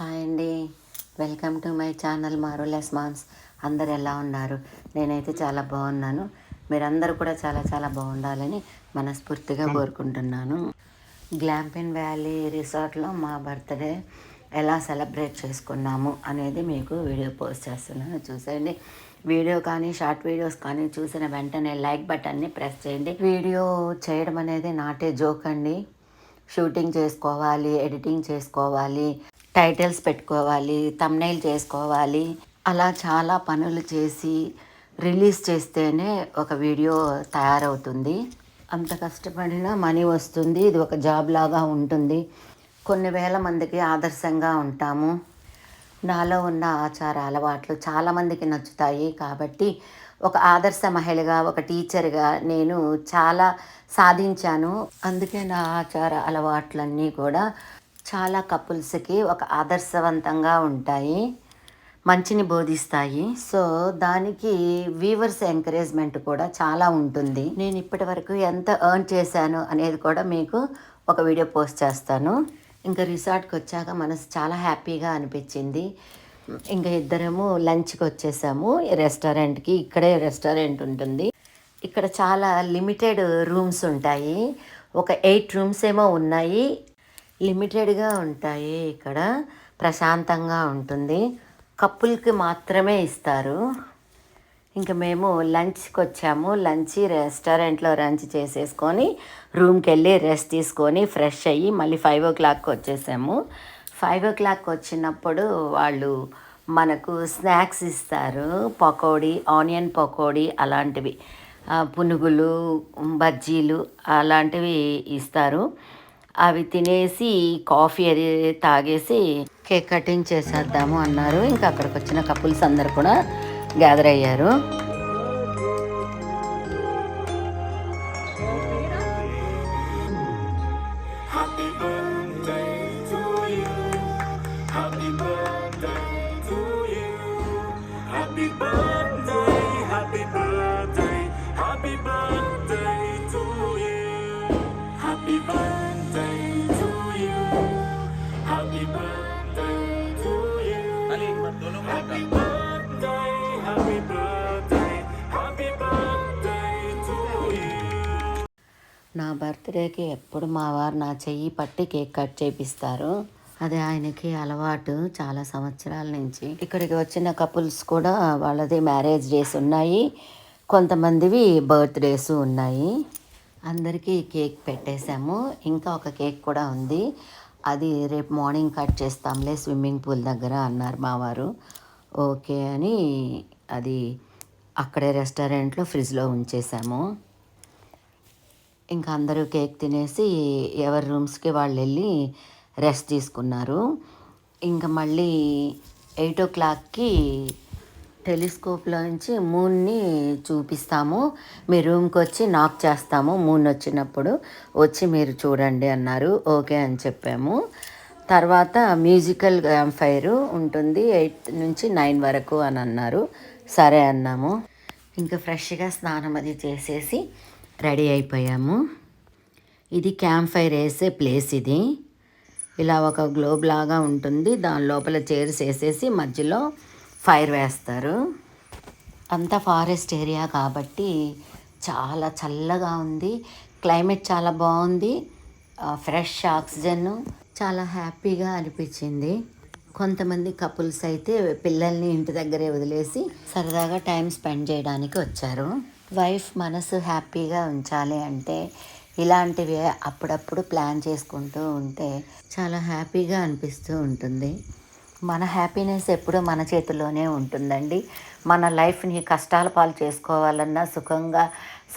Hi అండి. Welcome to my channel marvellous moms. అందరు ఎలా ఉన్నారు? నేనైతే చాలా బాగున్నాను. మీరందరూ కూడా చాలా చాలా బాగుండాలని మనస్ఫూర్తిగా కోరుకుంటున్నాను. గ్లాంపిన్ వ్యాలీ రిసార్ట్లో మా బర్త్డే ఎలా సెలబ్రేట్ చేసుకున్నాము అనేది మీకు వీడియో పోస్ట్ చేస్తున్నాను. చూసేయండి. వీడియో కానీ షార్ట్ వీడియోస్ కానీ చూసిన వెంటనే లైక్ బటన్ని ప్రెస్ చేయండి. వీడియో చేయడం అనేది నాటే జోక్ అండి. షూటింగ్ చేసుకోవాలి ఎడిటింగ్ చేసుకోవాలి. టైటిల్స్ పెట్టుకోవాలి తమ్నైల్ చేసుకోవాలి అలా చాలా పనులు చేసి రిలీజ్ చేస్తేనే ఒక వీడియో తయారవుతుంది. అంత కష్టపడినా మనీ వస్తుంది ఇది ఒక జాబ్ లాగా ఉంటుంది. కొన్ని వేల మందికి ఆదర్శంగా ఉంటాము. నాలో ఉన్న ఆచార అలవాట్లు చాలామందికి నచ్చుతాయి కాబట్టి ఒక ఆదర్శ మహిళగా ఒక టీచర్గా నేను చాలా సాధించాను. అందుకే నా ఆచార అలవాట్లన్నీ కూడా చాలా కపుల్స్కి ఒక ఆదర్శవంతంగా ఉంటాయి మంచిని బోధిస్తాయి. సో దానికి వీవర్స్ ఎంకరేజ్మెంట్ కూడా చాలా ఉంటుంది. నేను ఇప్పటి వరకు ఎంత ఎర్న్ చేశాను అనేది కూడా మీకు ఒక వీడియో పోస్ట్ చేస్తాను. ఇంకా రిసార్ట్కి వచ్చాక మనసు చాలా హ్యాపీగా అనిపించింది. ఇంకా ఇద్దరము లంచ్కి వచ్చేసాము. రెస్టారెంట్కి ఇక్కడే రెస్టారెంట్ ఉంటుంది. ఇక్కడ చాలా లిమిటెడ్ రూమ్స్ ఉంటాయి. ఒక ఎయిట్ రూమ్స్ ఏమో ఉన్నాయి. లిమిటెడ్గా ఉంటాయి ఇక్కడ. ప్రశాంతంగా ఉంటుంది. కప్పుల్కి మాత్రమే ఇస్తారు. ఇంకా మేము లంచ్కి వచ్చాము లంచ్ రెస్టారెంట్లో లంచ్ చేసేసుకొని రూమ్కి వెళ్ళి రెస్ట్ తీసుకొని ఫ్రెష్ అయ్యి మళ్ళీ ఫైవ్ ఓ క్లాక్కి వచ్చేసాము. ఫైవ్ ఓ క్లాక్ వచ్చినప్పుడు వాళ్ళు మనకు స్నాక్స్ ఇస్తారు. పకోడీ ఆనియన్ పకోడీ అలాంటివి. పునుగులు బజ్జీలు అలాంటివి ఇస్తారు. అవి తినేసి కాఫీ అది తాగేసి కేక్ కటింగ్ చేసేద్దాము అన్నారు. ఇంకా అక్కడికి వచ్చిన కపుల్స్ అందరు కూడా గ్యాదర్ అయ్యారు. Happy birthday. నా బర్త్డేకి ఎప్పుడు మా వారు నా చెయ్యి పట్టి కేక్ కట్ చేపిస్తారు. అది ఆయనకి అలవాటు చాలా సంవత్సరాల నుంచి. ఇక్కడికి వచ్చిన కపుల్స్ కూడా వాళ్ళది మ్యారేజ్ డేస్ ఉన్నాయి. కొంతమందివి బర్త్డేస్ ఉన్నాయి. అందరికీ కేక్ పెట్టేశాము. ఇంకా ఒక కేక్ కూడా ఉంది. అది రేపు మార్నింగ్ కట్ చేస్తాంలే స్విమ్మింగ్ పూల్ దగ్గర అన్నారు మావారు ఓకే అని అది అక్కడే రెస్టారెంట్లో ఫ్రిడ్జ్లో ఉంచేసాము ఇంకా అందరూ కేక్ తినేసి ఎవరి రూమ్స్కి వాళ్ళు వెళ్ళి రెస్ట్ తీసుకున్నారు. ఇంకా మళ్ళీ ఎయిట్ ఓ క్లాక్కి టెలిస్కోప్లో నుంచి మూన్ని చూపిస్తాము. మీ రూమ్కి వచ్చి నాక్ చేస్తాము. మూన్ వచ్చినప్పుడు వచ్చి మీరు చూడండి అన్నారు. ఓకే అని చెప్పాము. తర్వాత మ్యూజికల్ ఫైర్ ఉంటుంది ఎయిట్ నుంచి నైన్ వరకు అని అన్నారు. సరే అన్నాము. ఇంకా ఫ్రెష్గా స్నానం అది చేసేసి రెడీ అయిపోయాము. ఇది క్యాంప్ ఫైర్ వేసే ప్లేస్ ఇది. ఇలా ఒక గ్లోబ్ లాగా ఉంటుంది. దాని లోపల చైర్స్ వేసేసి మధ్యలో ఫైర్ వేస్తారు. అంతా ఫారెస్ట్ ఏరియా కాబట్టి చాలా చల్లగా ఉంది. క్లైమేట్ చాలా బాగుంది. Fresh oxygen. చాలా హ్యాపీగా అనిపించింది. కొంతమంది కపుల్స్ అయితే పిల్లల్ని ఇంటి దగ్గరే వదిలేసి సరదాగా టైం స్పెండ్ చేయడానికి వచ్చారు. వైఫ్ మనసు హ్యాపీగా ఉంచాలి అంటే ఇలాంటివి అప్పుడప్పుడు ప్లాన్ చేసుకుంటూ ఉంటే చాలా హ్యాపీగా అనిపిస్తూ ఉంటుంది. మన హ్యాపీనెస్ ఎప్పుడూ మన చేతిలోనే ఉంటుందండి. మన లైఫ్ని కష్టాల పాలు చేసుకోవాలన్నా సుఖంగా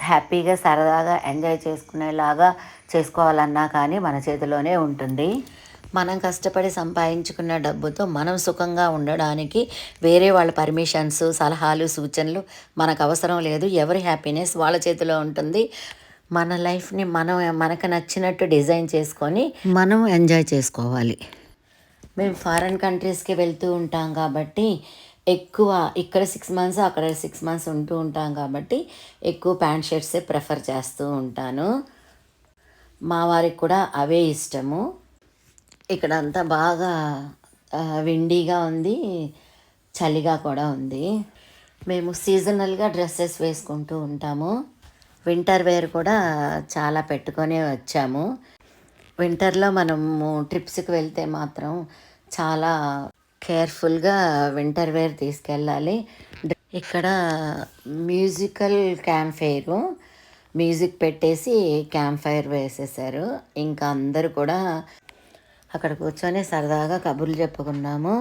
హ్యాపీగా సరదాగా ఎంజాయ్ చేసుకునేలాగా చేసుకోవాలన్నా కానీ మన చేతిలోనే ఉంటుంది. మనం కష్టపడి సంపాదించుకున్న డబ్బుతో మనం సుఖంగా ఉండడానికి వేరే వాళ్ళ పర్మిషన్స్ సలహాలు సూచనలు మనకు అవసరం లేదు. ఎవరి హ్యాపీనెస్ వాళ్ళ చేతిలో ఉంటుంది. మన లైఫ్ని మనం మనకు నచ్చినట్టు డిజైన్ చేసుకొని మనం ఎంజాయ్ చేసుకోవాలి. మేము ఫారెన్ కంట్రీస్కి వెళ్తూ ఉంటాం కాబట్టి ఎక్కువ ఇక్కడ సిక్స్ మంత్స్ అక్కడ సిక్స్ మంత్స్ ఉంటూ ఉంటాం కాబట్టి ఎక్కువ ప్యాంట్ షర్ట్సే ప్రిఫర్ చేస్తూ ఉంటాను. మా వారికి కూడా అవే ఇష్టము. ఇక్కడ అంతా బాగా ఆ, విండీగా ఉంది చలిగా కూడా ఉంది. మేము సీజనల్గా డ్రెస్సెస్ వేసుకుంటూ ఉంటాము. వింటర్ వేర్ కూడా చాలా పెట్టుకొని వచ్చాము. వింటర్లో మనము ట్రిప్స్కి వెళ్తే మాత్రం చాలా కేర్ఫుల్గా వింటర్ వేర్ తీసుకెళ్ళాలి. ఇక్కడ మ్యూజికల్ క్యాంప్ ఫైర్ మ్యూజిక్ పెట్టేసి క్యాంప్ ఫైర్ వేసేసారు. ఇంకా అందరూ కూడా అక్కడ కూర్చొని సరదాగా కబుర్లు చెప్పుకున్నాము.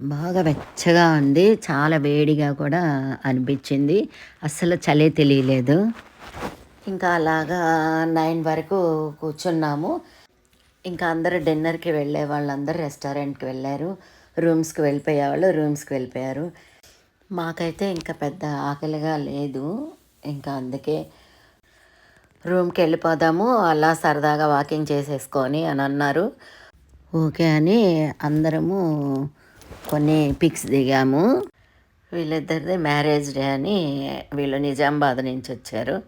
బాగా వెచ్చగా ఉంది. చాలా వేడిగా కూడా అనిపించింది. అస్సలు చలే తెలియలేదు. ఇంకా అలాగా నైన్ వరకు కూర్చున్నాము. ఇంకా అందరూ డిన్నర్కి వెళ్ళే వాళ్ళందరూ రెస్టారెంట్కి వెళ్ళారు. రూమ్స్కి వెళ్ళిపోయే వాళ్ళు రూమ్స్కి వెళ్ళిపోయారు. మాకైతే ఇంకా పెద్ద ఆకలిగా లేదు. ఇంకా అందుకే రూమ్కి వెళ్ళిపోదాము. అలా సరదాగా వాకింగ్ చేసేసుకొని అని అన్నారు. ఓకే అని అందరము కొన్ని పిక్స్ దిగాము. వీళ్ళిద్దరిది మ్యారేజ్ డే అని వీళ్ళు నిజామాబాద్ నుంచి వచ్చారు.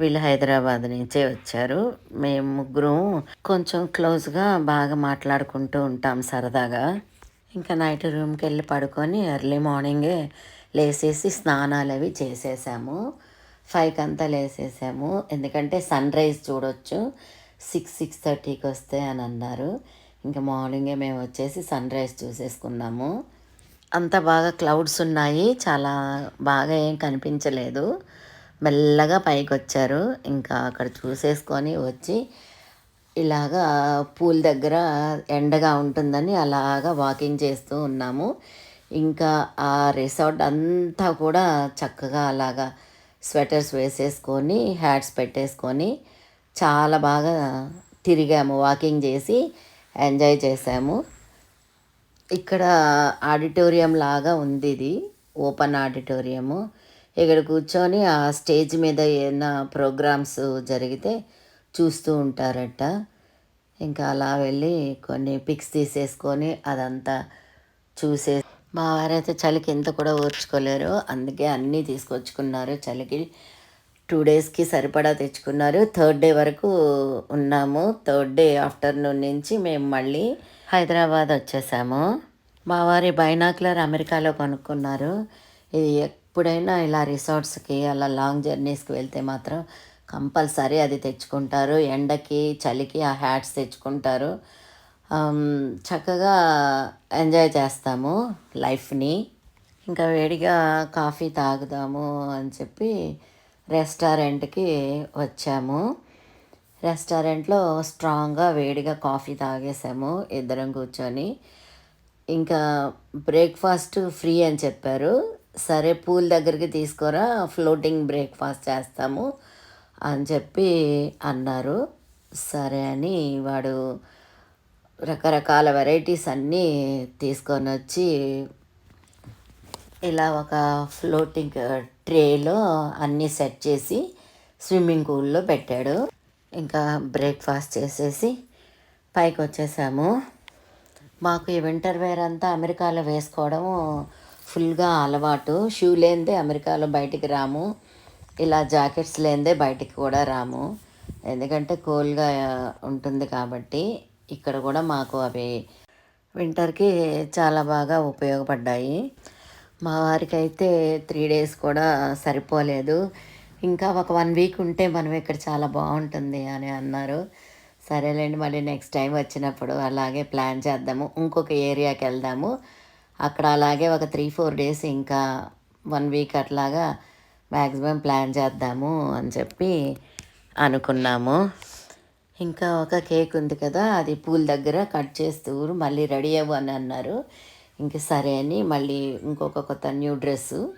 వీళ్ళు హైదరాబాద్ నుంచే వచ్చారు. మేము ముగ్గురు కొంచెం క్లోజ్గా బాగా మాట్లాడుకుంటూ ఉంటాం సరదాగా. ఇంకా నైట్ రూమ్కి వెళ్ళి పడుకొని ఎర్లీ మార్నింగే లేసేసి స్నానాలు అవి చేసేసాము. ఫైవ్కి అంతా లేసేసాము. ఎందుకంటే సన్ రైజ్ చూడొచ్చు. సిక్స్ సిక్స్ థర్టీకి వస్తే అని అన్నారు. ఇంకా మార్నింగే మేము వచ్చేసి సన్ రైజ్ చూసేసుకున్నాము అంత బాగా క్లౌడ్స్ ఉన్నాయి. చాలా బాగా ఏం కనిపించలేదు. మెల్లగా పైకి వచ్చారు. ఇంకా అక్కడ చూసేసుకొని వచ్చి ఇలాగా పూల్ దగ్గర ఎండగా ఉంటుందని అలాగా వాకింగ్ చేస్తూ ఉన్నాము. ఇంకా ఆ రిసార్ట్ అంతా కూడా చక్కగా అలాగా స్వెటర్స్ వేసేసుకొని హ్యాట్స్ పెట్టేసుకొని చాలా బాగా తిరిగాము. వాకింగ్ చేసి ఎంజాయ్ చేసాము ఇక్కడ ఆడిటోరియం లాగా ఉంది ఇది ఓపెన్ ఆడిటోరియము. ఇక్కడ కూర్చొని ఆ స్టేజ్ మీద ఏమైనా ప్రోగ్రామ్స్ జరిగితే చూస్తూ ఉంటారట. ఇంకా అలా వెళ్ళి కొన్ని పిక్స్ తీసేసుకొని అదంతా చూసే మా వారైతే చలికి ఎంత కూడా ఓర్చుకోలేరు అందుకే అన్నీ తీసుకొచ్చుకున్నారు చలికి. టూ డేస్కి సరిపడా తెచ్చుకున్నారు. థర్డ్ డే వరకు ఉన్నాము. థర్డ్ డే ఆఫ్టర్నూన్ నుంచి మేము మళ్ళీ హైదరాబాద్ వచ్చేసాము. మా వారి బైనాక్లర్ అమెరికాలో కొనుక్కున్నారు. ఇది ఎప్పుడైనా ఇలా రిసార్ట్స్కి అలా లాంగ్ జర్నీస్కి వెళ్తే మాత్రం కంపల్సరీ అది తెచ్చుకుంటారు. ఎండకి చలికి ఆ హ్యాట్స్ తెచ్చుకుంటారు. చక్కగా ఎంజాయ్ చేస్తాము లైఫ్ని. ఇంకా వేడిగా కాఫీ తాగుదాము అని చెప్పి రెస్టారెంట్కి వచ్చాము. రెస్టారెంట్లో స్ట్రాంగ్గా వేడిగా కాఫీ తాగేసాము ఇద్దరం కూర్చొని. ఇంకా బ్రేక్ఫాస్ట్ ఫ్రీ అని చెప్పారు. సరే పూల్ దగ్గరికి తీసుకురా ఫ్లోటింగ్ బ్రేక్ఫాస్ట్ చేస్తాము అని చెప్పి అన్నారు. సరే అని వాడు రకరకాల వెరైటీస్ అన్నీ తీసుకొని వచ్చి ఇలా ఒక ఫ్లోటింగ్ ట్రేలో అన్నీ సెట్ చేసి స్విమ్మింగ్ పూల్లో పెట్టాడు. ఇంకా బ్రేక్ఫాస్ట్ చేసేసి పైకి వచ్చేసాము. మాకు ఈ వింటర్ వేర్ అంతా అమెరికాలో వేసుకోవడం ఫుల్గా అలవాటు. షూ లేనిదే అమెరికాలో బయటికి రాము. ఇలా జాకెట్స్ లేనిదే బయటికి కూడా రాము. ఎందుకంటే కూల్గా ఉంటుంది కాబట్టి ఇక్కడ కూడా మాకు అవి వింటర్కి చాలా బాగా ఉపయోగపడ్డాయి. మా వారికి అయితే త్రీ డేస్ కూడా సరిపోలేదు. ఇంకా ఒక వన్ వీక్ ఉంటే మనం ఇక్కడ చాలా బాగుంటుంది అని అన్నారు. సరేలేండి మళ్ళీ నెక్స్ట్ టైం వచ్చినప్పుడు అలాగే ప్లాన్ చేద్దాము. ఇంకొక ఏరియాకి వెళ్దాము. అక్కడ అలాగే ఒక త్రీ ఫోర్ డేస్ ఇంకా వన్ వీక్ అట్లాగా మ్యాక్సిమం ప్లాన్ చేద్దాము అని చెప్పి అనుకున్నాము. ఇంకా ఒక కేక్ ఉంది కదా అది పూల దగ్గర కట్ చేస్తూ మళ్ళీ రెడీ అవ్వు అని అన్నారు. ఇంక సరే అని మళ్ళీ ఇంకొక కొత్త న్యూ డ్రెస్సు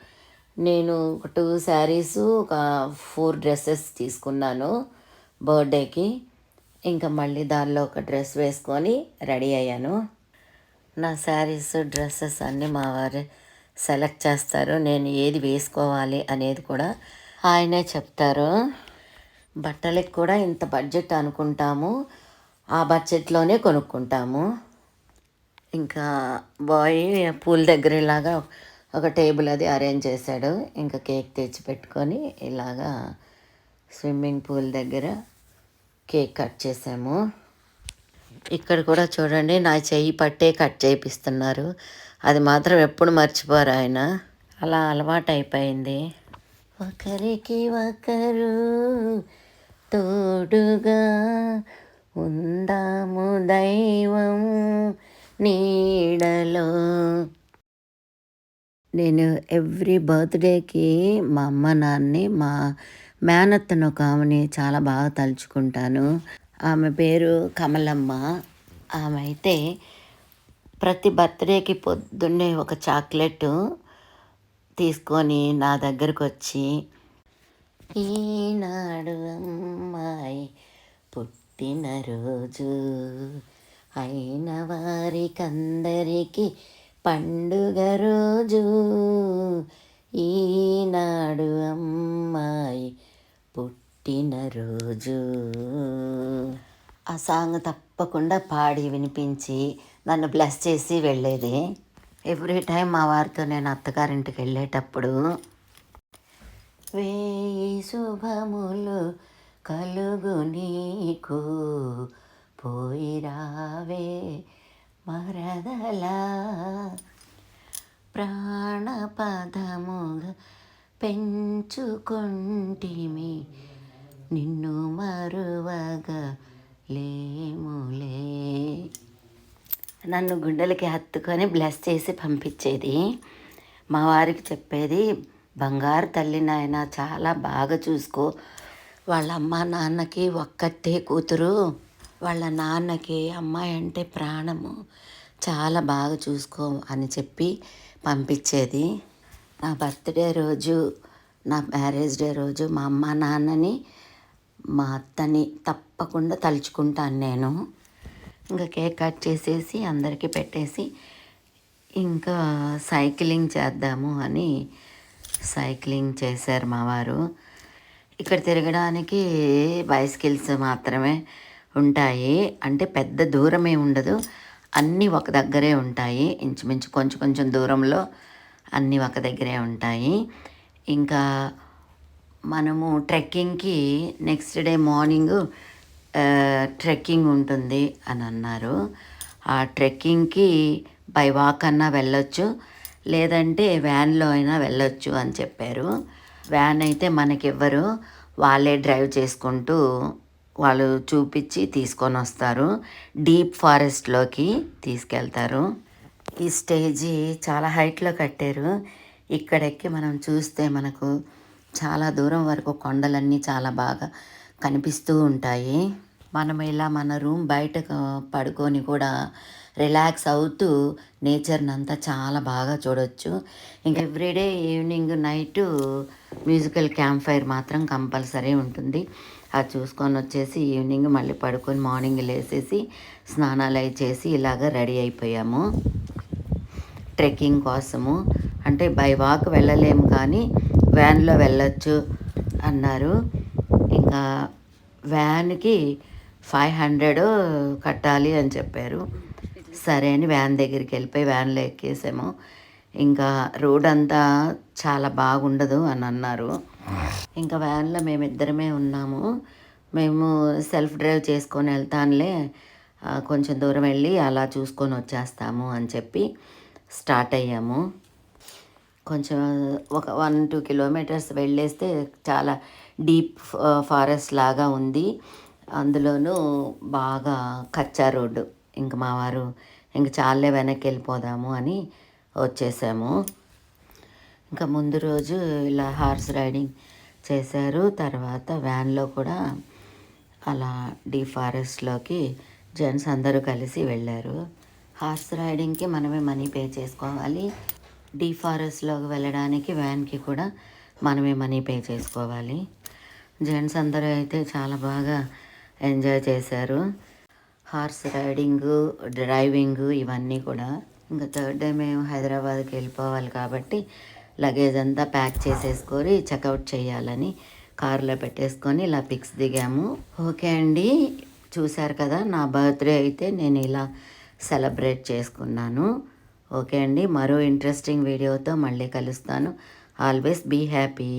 నేను ఒక టూ శారీస్ ఒక ఫోర్ డ్రెస్సెస్ తీసుకున్నాను బర్త్డేకి. ఇంకా మళ్ళీ దానిలో ఒక డ్రెస్ వేసుకొని రెడీ అయ్యాను. నా శారీస్ డ్రెస్సెస్ అన్నీ మా వారు సెలెక్ట్ చేస్తారు. నేను ఏది వేసుకోవాలి అనేది కూడా ఆయనే చెప్తారు. బట్టలకి కూడా ఇంత బడ్జెట్ అనుకుంటాము. ఆ బడ్జెట్లోనే కొనుక్కుంటాము. ఇంకా బాయ్ పూల్ దగ్గర ఇలాగా ఒక టేబుల్ అది అరేంజ్ చేశాడు. ఇంకా కేక్ తెచ్చి పెట్టుకొని ఇలాగా స్విమ్మింగ్ పూల్ దగ్గర కేక్ కట్ చేసాము ఇక్కడ కూడా చూడండి నా చెయ్యి పట్టే కట్ చేయిస్తున్నారు అది మాత్రం ఎప్పుడు మర్చిపోరు ఆయన. అలా అలవాటు అయిపోయింది ఒకరికి ఒకరు తోడుగా ఉందాము దైవ నీడలో. నేను ఎవ్రీ బర్త్డేకి మా అమ్మ నాన్నని మా మేనత్తను ఒక ఆమెని చాలా బాగా తలుచుకుంటాను. ఆమె పేరు కమలమ్మ. ఆమె అయితే ప్రతి బర్త్డేకి పొద్దున్నే ఒక చాక్లెట్ తీసుకొని నా దగ్గరకు వచ్చి ఈనాడు అమ్మాయి పుట్టినరోజు అయిన వారికందరికీ పండుగ రోజు. ఈనాడు అమ్మాయి పుట్టినరోజు ఆ సాంగ్ తప్పకుండా పాడి వినిపించి నన్ను బ్లెస్ చేసి వెళ్ళేది. ఎవ్రీ టైం మా వారితో నేను అత్తగారింటికి వెళ్ళేటప్పుడు వేయి శుభములు కలుగు నీకు. పోయి రావే మరదలా ప్రాణపదముగా పెంచుకొంటిమి నిన్ను మరువగా లేములే నన్ను గుండెలకి హత్తుకొని బ్లెస్ చేసి పంపించేది. మా వారికి చెప్పేది బంగారు తల్లి నాయన చాలా బాగా చూసుకో. వాళ్ళ అమ్మ నాన్నకి ఒక్కటే కూతురు. వాళ్ళ నాన్నకి అమ్మాయి అంటే ప్రాణము. చాలా బాగా చూసుకో అని చెప్పి పంపించేది. నా బర్త్డే రోజు నా మ్యారేజ్ డే రోజు మా అమ్మ నాన్నని మా అత్తని తప్పకుండా తలుచుకుంటాను నేను. ఇంకా కేక్ కట్ చేసేసి అందరికీ పెట్టేసి ఇంకా సైక్లింగ్ చేద్దాము అని సైక్లింగ్ చేశారు మా వారు. ఇక్కడ తిరగడానికి బైసికిల్స్ మాత్రమే ఉంటాయి. అంటే పెద్ద దూరమే ఉండదు. అన్నీ ఒక దగ్గరే ఉంటాయి. ఇంచుమించు కొంచెం కొంచెం దూరంలో అన్నీ ఒక దగ్గరే ఉంటాయి. ఇంకా మనము ట్రెక్కింగ్కి నెక్స్ట్ డే మార్నింగ్ ట్రెక్కింగ్ ఉంటుంది అని అన్నారు. ఆ ట్రెక్కింగ్కి బై వాక్ అన్నా వెళ్ళొచ్చు. లేదంటే వ్యాన్లో అయినా వెళ్ళొచ్చు అని చెప్పారు. వ్యాన్ అయితే మనకివ్వరు వాళ్ళే డ్రైవ్ చేసుకుంటూ వాళ్ళు చూపించి తీసుకొని వస్తారు డీప్ ఫారెస్ట్లోకి తీసుకెళ్తారు. ఈ స్టేజీ చాలా హైట్లో కట్టారు. ఇక్కడెక్కి మనం చూస్తే మనకు చాలా దూరం వరకు కొండలన్నీ చాలా బాగా కనిపిస్తూ ఉంటాయి. మనం ఇలా మన రూమ్ బయట పడుకొని కూడా రిలాక్స్ అవుతూ నేచర్ని అంతా చాలా బాగా చూడొచ్చు. ఇంకా everyday evening night musical camp fire మాత్రం కంపల్సరీ ఉంటుంది. అది చూసుకొని వచ్చేసి ఈవినింగ్ మళ్ళీ పడుకొని మార్నింగ్ లేసేసి స్నానాలు అవి చేసి ఇలాగ రెడీ అయిపోయాము. ట్రెక్కింగ్ కోసము. అంటే బై వాక్ వెళ్ళలేము కానీ వ్యాన్లో వెళ్ళొచ్చు అన్నారు. ఇంకా వ్యాన్కి ఫైవ్ హండ్రెడ్ కట్టాలి అని చెప్పారు. సరే అని వ్యాన్ దగ్గరికి వెళ్ళిపోయి వ్యాన్లో ఎక్కేసాము. ఇంకా రోడ్ అంతా చాలా బాగుండదు అని అన్నారు. ఇంకా వ్యాన్లో మేమిద్దరమే ఉన్నాము. మేము సెల్ఫ్ డ్రైవ్ చేసుకొని వెళ్తానులే. కొంచెం దూరం వెళ్ళి అలా చూసుకొని వచ్చేస్తాము అని చెప్పి స్టార్ట్ అయ్యాము. కొంచెం ఒక వన్ టూ కిలోమీటర్స్ వెళ్ళేస్తే చాలా డీప్ ఫారెస్ట్ లాగా ఉంది. అందులోనూ బాగా కచ్చా రోడ్డు. ఇంక మా వారు ఇంక చాలే వెనక్కి వెళ్ళిపోదాము అని వచ్చేసాము. ఇంకా ముందు రోజు ఇలా హార్స్ రైడింగ్ చేశారు. తర్వాత వ్యాన్లో కూడా అలా డీ ఫారెస్ట్లోకి జెంట్స్ అందరూ కలిసి వెళ్ళారు. హార్స్ రైడింగ్కి మనమే మనీ పే చేసుకోవాలి. డీ ఫారెస్ట్లోకి వెళ్ళడానికి వ్యాన్కి కూడా మనమే మనీ పే చేసుకోవాలి. జెంట్స్ అందరూ అయితే చాలా బాగా ఎంజాయ్ చేశారు. హార్స్ రైడింగ్ డ్రైవింగ్ ఇవన్నీ కూడా. ఇంకా థర్డ్ డే మేము హైదరాబాద్కి వెళ్ళిపోవాలి కాబట్టి లగేజ్ అంతా ప్యాక్ చేసేసుకొని చెక్అవుట్ చేయాలని కారులో పెట్టేసుకొని ఇలా పిక్స్ దిగాము. ఓకే అండి చూశారు కదా నా బర్త్డే అయితే నేను ఇలా సెలబ్రేట్ చేసుకున్నాను. ఓకే అండి మరో ఇంట్రెస్టింగ్ వీడియోతో మళ్ళీ కలుస్తాను. Always be happy